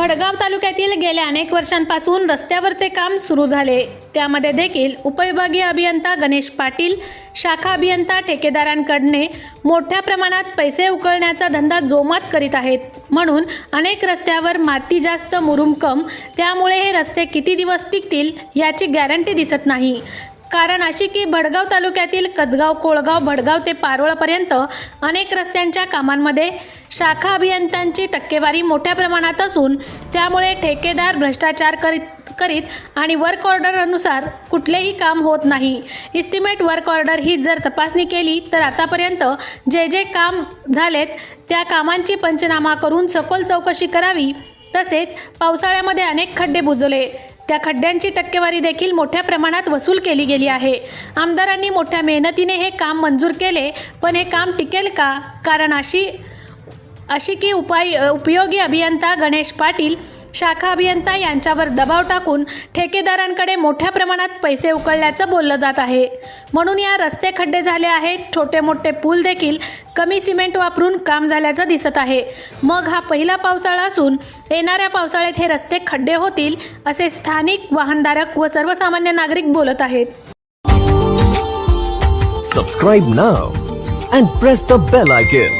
भडगाव तालुक्यातील गेल्या अनेक वर्षांपासून रस्त्यावरचे काम सुरू झाले. त्यामध्ये देखील उपविभागीय अभियंता गणेश पाटील शाखा अभियंता ठेकेदारांकडने मोठ्या प्रमाणात पैसे उकळण्याचा धंदा जोमात करीत आहेत. म्हणून अनेक रस्त्यावर माती जास्त मुरुम कम त्यामुळे हे रस्ते किती दिवस टिकतील याची गॅरंटी दिसत नाही. कारण अशी की भडगाव तालुक्यातील कचगाव कोळगाव भडगाव ते पारोळपर्यंत अनेक रस्त्यांच्या कामांमध्ये शाखा अभियंत्यांची टक्केवारी मोठ्या प्रमाणात असून त्यामुळे ठेकेदार भ्रष्टाचार करीत करीत आणि वर्क ऑर्डरनुसार कुठलेही काम होत नाही. इस्टिमेट वर्क ऑर्डर ही जर तपासणी केली तर आतापर्यंत जे जे काम झालेत त्या कामांची पंचनामा करून सखोल चौकशी करावी. तसेच पावसाळ्यामध्ये अनेक खड्डे बुजवले. त्या खड्ड्यांची टक्केवारी देखील मोठ्या प्रमाणात वसूल केली गेली आहे. आमदारांनी मोठ्या मेहनतीने हे काम मंजूर केले पण हे काम टिकेल का? कारण अशी अशी की उपाय उपयोगी अभियंता गणेश पाटील शाखा अभियंता यांच्यावर दबाव टाकून ठेकेदारांकडे मोठ्या प्रमाणात पैसे उकळल्याचं बोललं जात आहे. म्हणून या रस्ते खड्डे झाले आहेत. छोटे मोठे पूल देखील कमी सिमेंट वापरून काम झाल्याचं दिसत आहे. मग हा पहिला पावसाळा असून येणाऱ्या पावसाळ्यात हे रस्ते खड्डे होतील असे स्थानिक वाहनधारक व सर्वसामान्य नागरिक बोलत आहेत. Subscribe now and press the bell icon